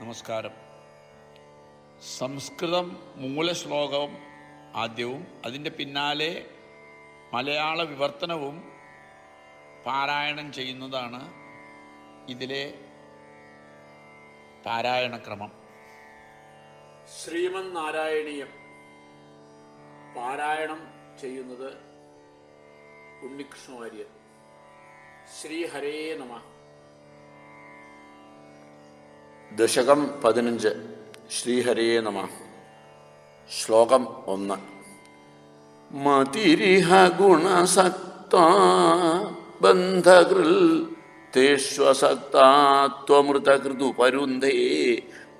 നമസ്കാരം. സംസ്കൃതം മൂലശ്ലോകം ആദ്യവും അതിന്റെ പിന്നാലെ മലയാള വിവർത്തനവും പാരായണം ചെയ്യുന്നതാണ് ഇതിലെ പാരായണക്രമം ശ്രീമൻ നാരായണീയം പാരായണം ചെയ്യുന്നത് ഉണ്ണികൃഷ്ണ വാര്യർ. ശ്രീ ഹരേ നമ. ദശകം പതിനഞ്ച്. ശ്രീഹരിയെ നമ. ശ്ലോകം ഒന്ന്. മതിരിഹ ഗുണസക്ത ബന്ധകൃൽ തേഷ്വസക്താത്വമൃതകൃതുപരുന്ധേ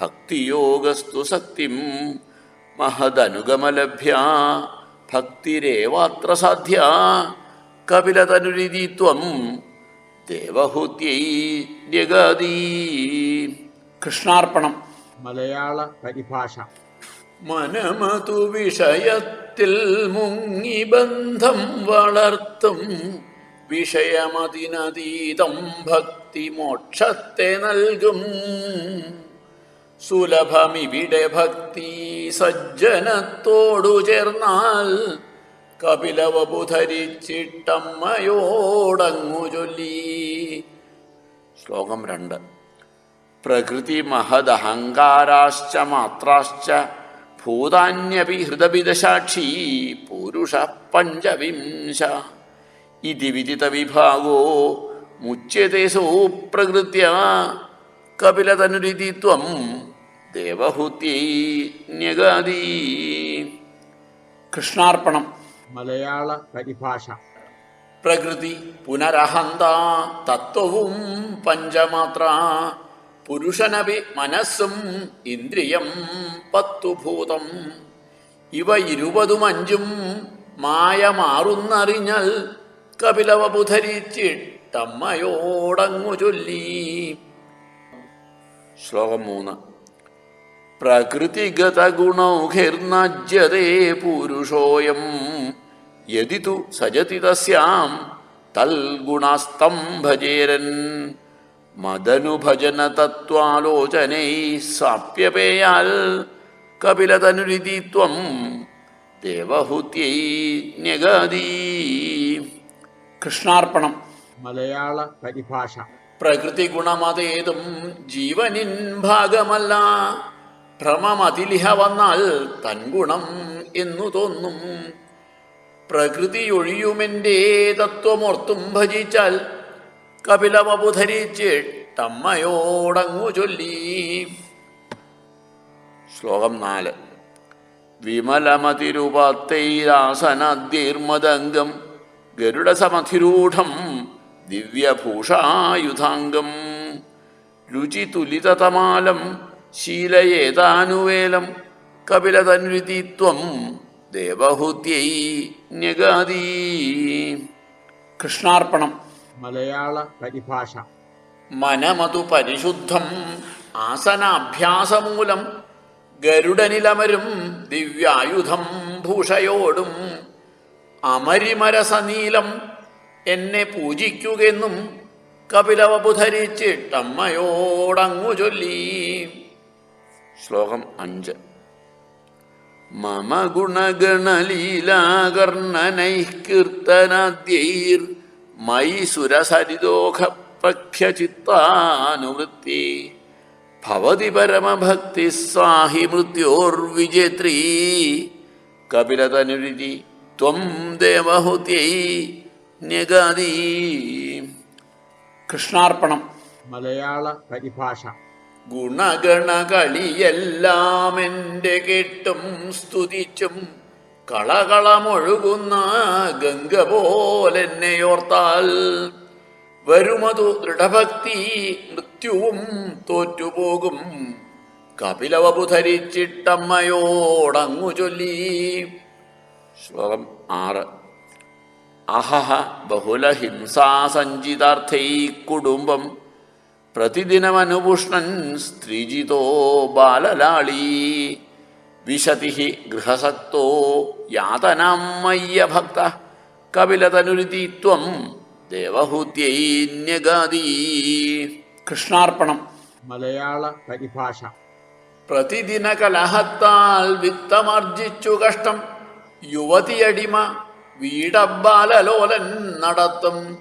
ഭക്തിയോഗസ്തു സക്തിം മഹദനുഗമലഭ്യ ഭക്തിരേവാത്ര സാധ്യ കപിലതനുരിതിത്വം ദേവഹൂത്യൈ ജഗാദീ കൃഷ്ണാർപ്പണം. മലയാള പരിഭാഷ. മനമതു വിഷയത്തിൽ മുങ്ങി ബന്ധം വളർത്തും. വിഷയമതിനതീതം ഭക്തി മോക്ഷത്തെ നൽകും. സുലഭമിവിടെ ഭക്തി സജ്ജനത്തോടു ചേർന്നാൽ കപിലവപുധരിച്ചിട്ടമ്മയോടങ്ങു ചൊല്ലി. ശ്ലോകം രണ്ട്. പ്രകൃതി മഹദഹങ്കാരാശ്ച മാത്രാശ്ച ഭൂതാന്യപി ഹൃദവിദസാക്ഷി പുരുഷ പഞ്ചവിംശ. ഇതി വിദിത വിഭാഗോ മുച്യത്തെ പ്രകൃത്യ കപിലതനുരിതിത്വം ദേവഹൂത്യൈ ന്യഗാദീ. കൃഷ്ണാർപ്പണം. മലയാള പരിഭാഷ. പ്രകൃതി പുനരഹന്ത തത്വവും പഞ്ചമാത്ര പുരുഷനപി മനസ്സും ഇന്ദ്രിയം പത്തുഭൂതം. ഇവ ഇരുപതും അഞ്ചും മായ മാറുന്നറിഞ്ഞൽ കപിലവബുധരിച്ചിട്ടമ്മയോടങ്ങു ചൊല്ലി ശ്ലോകം മൂന്ന്. പ്രകൃതിഗത പ്രകൃതിഗതഗുണൗഘിർനജ്യതേ പുരുഷോയം. യതി തു സജതി തസ്യാം തൽഗുണസ്തം ഭജേരൻ മദനുഭജന തത്വാലോചനൈ സാപ്യപേയാൽ കപിലതനുരിതിത്വം ദേവഹൂത്യൈ ന്യഗാദീ. കൃഷ്ണാർപ്പണം. മലയാള പരിഭാഷ. പ്രകൃതി ഗുണമതേതും ജീവനിൻ ഭാഗമല്ല. ഭ്രമമതിലിഹ വന്നാൽ തൻ ഗുണം എന്നു തോന്നും. പ്രകൃതിയൊഴിയുമെന്റെ തത്വമോർത്തും ഭജിച്ചാൽ കപിലവപുധരിച്ചിട്ടമ്മയോടങ്ങു ചൊല്ലി ശ്ലോകം നാല്. വിമലമതിരുപത്തൈരാസനദ്യൈർമദംഗം ഗരുഡസമധിരൂഢം ദിവ്യഭൂഷായുധാംഗം. രുചിതുലിതതമാലം ശീലയേതാനുവേലം കപിലതന്വിതിത്വം ദേവഹൂത്യൈ ന്യഗാദീ. കൃഷ്ണാർപ്പണം. മലയാള പരിഭാഷ. മനമതു പരിശുദ്ധം ആസനാഭ്യാസമൂലം ഗരുഡനിലമരും ദിവ്യായുധം ഭൂഷയോടും അമരിമരസനീലം എന്നെ പൂജിക്കുകെന്നും കപിലവപുധരിച്ചിട്ടമ്മയോടങ്ങു ചൊല്ലി. ശ്ലോകം അഞ്ച്. മമ ഗുണഗണലീലാകർണനൈഃ കീർത്തനാദ്യൈർ മയി സുരസരിദോഘ പ്രഖ്യചിത്താനുവൃത്തി ഭവതി പരമഭക്തി സാഹി മൃത്യോർവിജേത്രീ. കപിലതനുരുചി ത്വം ദേവഹുതി ന്യഗാദീ. കൃഷ്ണാർപ്പണം. മലയാള പരിഭാഷ. ഗുണഗണകളിയെല്ലാം എന്റെ കേട്ടും സ്തുതിച്ചും കളകളമൊഴുകുന്ന ഗംഗ പോലെന്നെയോർത്താൽ വരുമതു ദൃഢഭക്തി മൃത്യുവും തോറ്റുപോകും. കപിലവപുധരിച്ചിട്ടമ്മയോടങ്ങു ചൊല്ലി. ശ്ലോകം ആറ്. അഹഹ ബഹുലഹിംസാസഞ്ചിതാർത്ഥൈ കുടുംബം പ്രതിദിനമനുപുഷ്ണൻ സ്ത്രീജിതോ ബാലലാളീ. വിശതി ഗൃഹസക്തോ യാതനാമയ്യ ഭക്ത കപിലതനുരുതി ത്വം ദേവഹൂത്യൈന്യഗാദീ. കൃഷ്ണാർപ്പണം. മലയാള പരിഭാഷ. പ്രതിദിന കലഹത്താൽ വിത്തമർജിച്ചു കഷ്ടം. യുവതിയടിമ വീടബാലലോലൻ നടത്തും.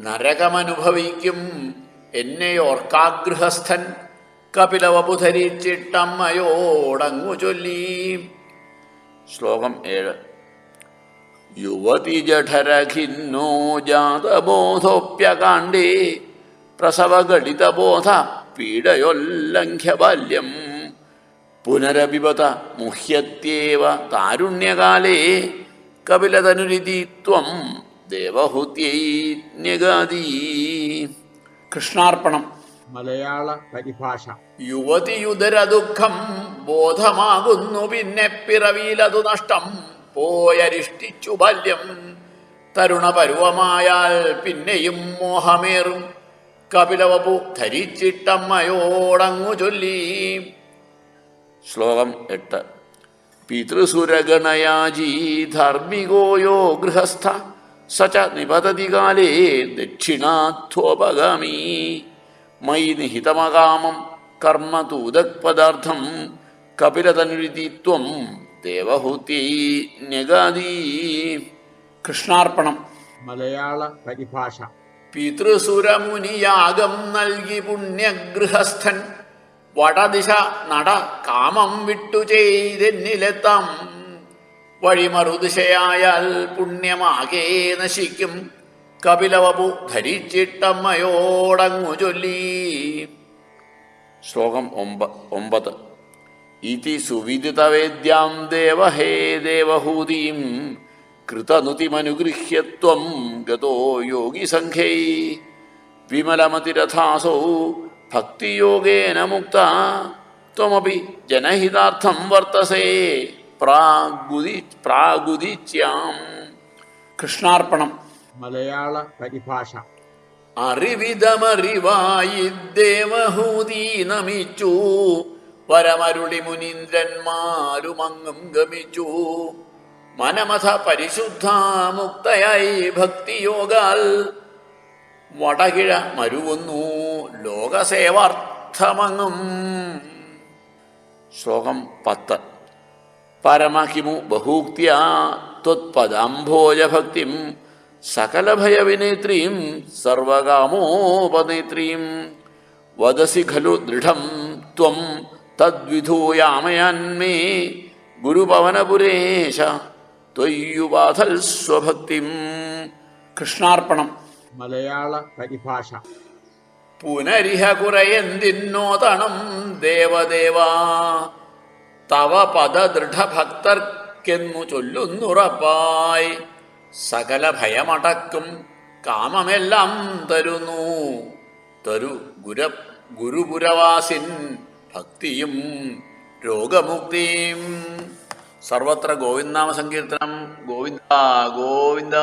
നരകമനുഭവിക്കും. എന്നെ ഓർക്കാഗൃഹസ്ഥൻ കപിലവപുധരിച്ചിട്ടമ്മയോടങ്ങു ചൊല്ലി ശ്ലോകം ഏഴ്. യുവതി ജഠരഖിന്നോ ജാതബോധോപ്യകാണ്ഡേ. പ്രസവഘടിതബോധ പീഡയൊല്ലംഘ്യ ബാല്യം പുനരപിബത മുഹ്യത്യേവ താരുണ്യകാലേ കപിലതനുരിതി ത്വം ദേവഹുത്യൈ കൃഷ്ണാർപ്പണം. മലയാള പരിഭാഷ. യുവതിയുദരദുഃഖം ബോധമാകുന്നു പിന്നെ പിറവിയിലതു നഷ്ടം. പോയരിഷ്ടിച്ചു ബാല്യം തരുണപരുവമായാൽ പിന്നെയും മോഹമേറും. കപിലവപു ധരിച്ചിട്ടമ്മയോടങ്ങു ചൊല്ലി. ശ്ലോകം എട്ട്. പിതൃസുരഗണയാജീ ധർമ്മികോയോ ഗൃഹസ്ഥ സ നിപതതികാലേ നിപതതി കാലേ മയി നിഹിതമകാമം കർമ്മ തൂതക്പദാർത്ഥം കപിലതനുരിതി ത്വം ദേവഹൂത്തി ന്യഗാദീ. കൃഷ്ണാർപ്പണം. മലയാള പരിഭാഷ. പിതൃസുരമുനിയാഗം നൽകി പുണ്യഗൃഹസ്ഥൻ. വടദിശ നട കാമം വിട്ടു ചെയ്തെന്നിലെത്താം. വഴിമറുദിശയായാൽ പുണ്യമാകെ നശിക്കും. കപിലവപു ധരിച്ചിട്ടമ്മയോടങ്ങു ചൊല്ലി. ശ്ലോകം ഒമ്പ ഒമ്പത്. ഇതി സുവിദിതവേദ്യാം ദേവഹേ ദേവഹൂതിയും കൃതനുതിമനുഗൃഹ്യത്വം ഗതോ യോഗിസംഘൈ വിമലമതിരഥാസൗ ഭക്തിയോഗേന മുക്ത. ത്വമപി ജനഹിതാർത്ഥം വർത്തസേ. പ്രാഗുദി പ്രാഗുദിച്യാം കൃഷ്ണാർപ്പണം. മലയാള പരിഭാഷ. അറിവിതമറിവായി ദേവഹൂതി നമിച്ചു. പരമരുളി മുനീന്ദ്രന്മാരുമങ്ങും ഗമിച്ചു. മനമഥ പരിശുദ്ധ മുക്തയായി ഭക്തിയോഗാൽ വടകിഴ മരുവുന്നു. ലോകസേവാർത്ഥമങ്ങും. ശ്ലോകം പത്ത്. പരമഹിമു ബഹൂക്തിയ ത്വത്പദാംഭോജഭക്തിം സകലഭയവിനേത്രീം സർവകാമോപനേത്രീം വദസി ഖലു ദൃഢം ത്വം തദ്വിധൂയാമയാന്മേ ഗുരുപവനപുരേശ ത്വയ്യുപാധൽ സ്വഭക്തിം. കൃഷ്ണാർപ്പണം. മലയാള പരിഭാഷ. പുനരിഹ കുറയെന്തിന്നോതണം ദേവദേവാ. തവ പദദൃഢഭക്തർക്കെന്നു ചൊല്ലുന്നുറപ്പായി. സകല ഭയമടക്കും കാമമെല്ലാം തരുന്നു. തരു ഗുര ഗുരുപുരവാസിൻ ഭക്തിയും രോഗമുക്തിയും. സർവത്ര ഗോവിന്ദനാമ സങ്കീർത്തനം ഗോവിന്ദ ഗോവിന്ദ.